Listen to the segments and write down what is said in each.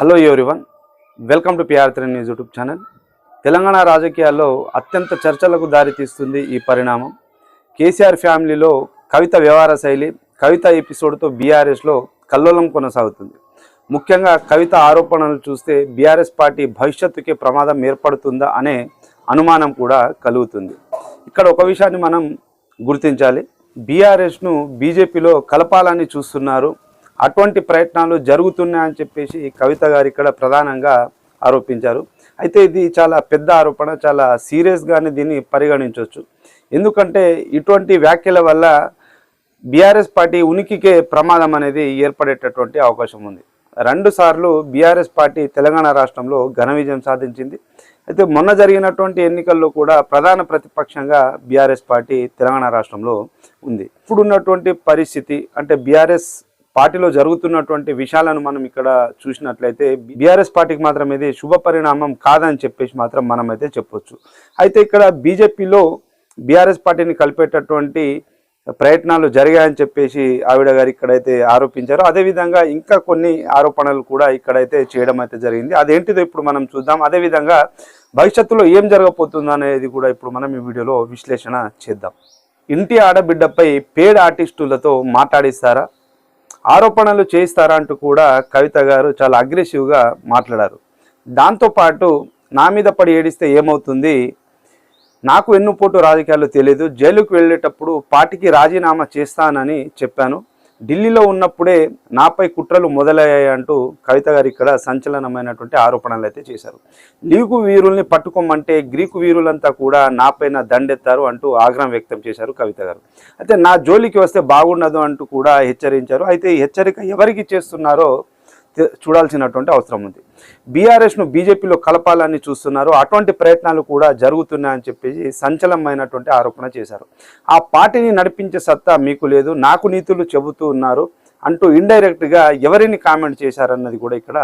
Hello everyone welcome to PR three news YouTube channel Telangana రాజకీయాల్లో అత్యంత చర్చలకు దారితీస్తుంది ఈ పరిణామం. కేసీఆర్ ఫ్యామిలీలో కవిత వ్యవహార శైలి కవిత ఎపిసోడ్తో బీఆర్ఎస్లో కల్లోలం కొనసాగుతుంది. ముఖ్యంగా కవిత ఆరోపణలు చూస్తే బీఆర్ఎస్ పార్టీ భవిష్యత్తుకే ప్రమాదం ఏర్పడుతుందా అనే అనుమానం కూడా కలుగుతుంది. ఇక్కడ ఒక విషయాన్ని మనం గుర్తించాలి. బీఆర్ఎస్ను బీజేపీలో కలపాలని చూస్తున్నారు అటువంటి ప్రయత్నాలు జరుగుతున్నాయని చెప్పేసి కవిత గారు ఇక్కడ ప్రధానంగా ఆరోపించారు. అయితే ఇది చాలా పెద్ద ఆరోపణ చాలా సీరియస్గానే దీన్ని పరిగణించవచ్చు. ఎందుకంటే ఇటువంటి వ్యాఖ్యల వల్ల బీఆర్ఎస్ పార్టీ ఉనికికే ప్రమాదం అనేది ఏర్పడేటటువంటి అవకాశం ఉంది. రెండు సార్లు బీఆర్ఎస్ పార్టీ తెలంగాణ రాష్ట్రంలో ఘన విజయం సాధించింది. అయితే మొన్న జరిగినటువంటి ఎన్నికల్లో కూడా ప్రధాన ప్రతిపక్షంగా బీఆర్ఎస్ పార్టీ తెలంగాణ రాష్ట్రంలో ఉంది. ఇప్పుడున్నటువంటి పరిస్థితి అంటే బీఆర్ఎస్ పార్టీలో జరుగుతున్నటువంటి విషయాలను మనం ఇక్కడ చూసినట్లయితే బీఆర్ఎస్ పార్టీకి మాత్రం ఇది శుభ పరిణామం కాదని చెప్పేసి మాత్రం మనం అయితే చెప్పొచ్చు. అయితే ఇక్కడ బీజేపీలో బీఆర్ఎస్ పార్టీని కలిపేటటువంటి ప్రయత్నాలు జరిగాయని చెప్పేసి ఆవిడ గారు ఇక్కడైతే ఆరోపించారు. అదేవిధంగా ఇంకా కొన్ని ఆరోపణలు కూడా ఇక్కడైతే చేయడం అయితే జరిగింది. అదేంటిదో ఇప్పుడు మనం చూద్దాం. అదేవిధంగా భవిష్యత్తులో ఏం జరగబోతుందో అనేది కూడా ఇప్పుడు మనం ఈ వీడియోలో విశ్లేషణ చేద్దాం. ఇంటి ఆడబిడ్డపై పేడ్ ఆర్టిస్టులతో మాట్లాడిస్తారా ఆరోపణలు చేయిస్తారా అంటూ కూడా కవిత గారు చాలా అగ్రెసివ్గా మాట్లాడారు. దాంతోపాటు నా మీద పడి ఏడిస్తే ఏమవుతుంది? నాకు ఎన్నుపోటు రాజకీయాలు తెలియదు జైలుకు వెళ్ళేటప్పుడు పార్టీకి రాజీనామా చేస్తానని చెప్పాను. ఢిల్లీలో ఉన్నప్పుడే నాపై కుట్రలు మొదలయ్యాయి అంటూ కవిత గారు ఇక్కడ సంచలనమైనటువంటి ఆరోపణలు అయితే చేశారు. లీగు వీరుల్ని పట్టుకోమంటే గ్రీకు వీరులంతా కూడా నాపైన దండెత్తారు అంటూ ఆగ్రహం వ్యక్తం చేశారు కవిత గారు. అయితే నా జోలికి వస్తే బాగుండదు అంటూ కూడా హెచ్చరించారు. అయితే హెచ్చరిక ఎవరికి చేస్తున్నారో చూడాల్సినటువంటి అవసరం ఉంది. బీఆర్ఎస్ను బీజేపీలో కలపాలని చూస్తున్నారు. అటువంటి ప్రయత్నాలు కూడా జరుగుతున్నాయని చెప్పేసి సంచలనమైనటువంటి ఆరోపణ చేశారు. ఆ పార్టీని నడిపించే సత్తా మీకు లేదు నాకు నీతులు చెబుతూ ఉన్నారు అంటూ ఇండైరెక్ట్గా ఎవరిని కామెంట్ చేశారన్నది కూడా ఇక్కడ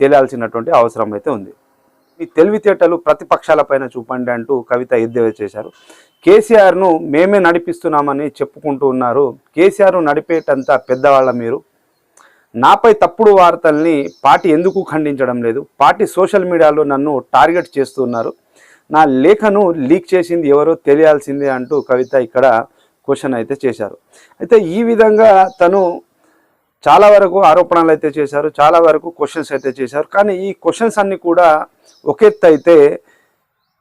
తేలాల్సినటువంటి అవసరం అయితే ఉంది. ఈ తెలివితేటలు ప్రతిపక్షాలపైన చూపండి అంటూ కవిత ఎద్దేవా చేశారు. కేసీఆర్ను మేమే నడిపిస్తున్నామని చెప్పుకుంటూ ఉన్నారు. కేసీఆర్ను నడిపేటంత పెద్దవాళ్ళ మీరు. నాపై తప్పుడు వార్తల్ని పార్టీ ఎందుకు ఖండించడం లేదు? పార్టీ సోషల్ మీడియాలో నన్ను టార్గెట్ చేస్తున్నారు నా లేఖను లీక్ చేసింది ఎవరో తెలియాల్సిందే అంటూ కవిత ఇక్కడ క్వశ్చన్ అయితే చేశారు. అయితే ఈ విధంగా తను చాలా వరకు ఆరోపణలు అయితే చేశారు చాలా వరకు క్వశ్చన్స్ అయితే చేశారు. కానీ ఈ క్వశ్చన్స్ అన్ని కూడా ఒకెత్తు అయితే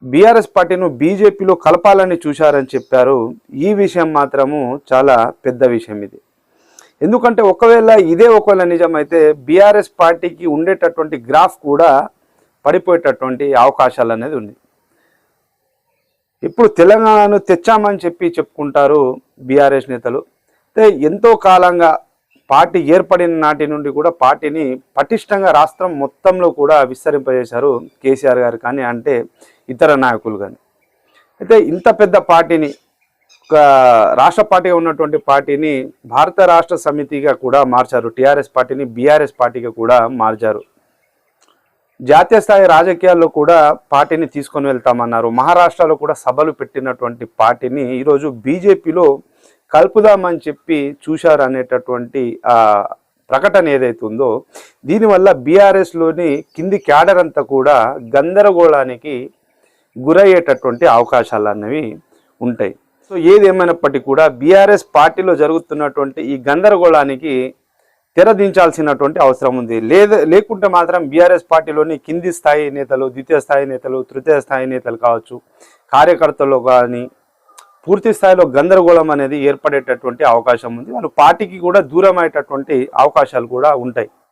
బీఆర్ఎస్ పార్టీను బీజేపీలో కలపాలని చూశారని చెప్పారు. ఈ విషయం మాత్రము చాలా పెద్ద విషయం ఇది. ఎందుకంటే ఒకవేళ ఇదే ఒకవేళ నిజమైతే బీఆర్ఎస్ పార్టీకి ఉండేటటువంటి గ్రాఫ్ కూడా పడిపోయేటటువంటి అవకాశాలు అనేది ఉంది. ఇప్పుడు తెలంగాణను తెచ్చామని చెప్పి చెప్పుకుంటారు బీఆర్ఎస్ నేతలు. అయితే ఎంతో కాలంగా పార్టీ ఏర్పడిన నాటి నుండి కూడా పార్టీని పటిష్టంగా రాష్ట్రం మొత్తంలో కూడా విస్తరింపజేశారు కేసీఆర్ గారు కానీ అంటే ఇతర నాయకులు కానీ. అయితే ఇంత పెద్ద పార్టీని రాష్ట్ర పార్టీగా ఉన్నటువంటి పార్టీని భారత రాష్ట్ర సమితిగా కూడా మార్చారు. టీఆర్ఎస్ పార్టీని బీఆర్ఎస్ పార్టీగా కూడా మార్చారు. జాతీయ స్థాయి రాజకీయాల్లో కూడా పార్టీని తీసుకొని వెళ్తామన్నారు. మహారాష్ట్రలో కూడా సభలు పెట్టినటువంటి పార్టీని ఈరోజు బీజేపీలో కలుపుదామని చెప్పి చూశారు అనేటటువంటి ప్రకటన ఏదైతే ఉందో దీనివల్ల బీఆర్ఎస్లోని కింది క్యాడర్ అంతా కూడా గందరగోళానికి గురయ్యేటటువంటి అవకాశాలు అనేవి ఉంటాయి. సో ఏది ఏమైనప్పటికీ కూడా బీఆర్ఎస్ పార్టీలో జరుగుతున్నటువంటి ఈ గందరగోళానికి తెరదించాల్సినటువంటి అవసరం ఉంది. లేదా లేకుంటే మాత్రం బీఆర్ఎస్ పార్టీలోని కింది స్థాయి నేతలు ద్వితీయ స్థాయి నేతలు తృతీయ స్థాయి నేతలు కావచ్చు కార్యకర్తలు కానీ పూర్తి స్థాయిలో గందరగోళం అనేది ఏర్పడేటటువంటి అవకాశం ఉంది. వాళ్ళు పార్టీకి కూడా దూరం అయ్యేటటువంటి అవకాశాలు కూడా ఉంటాయి.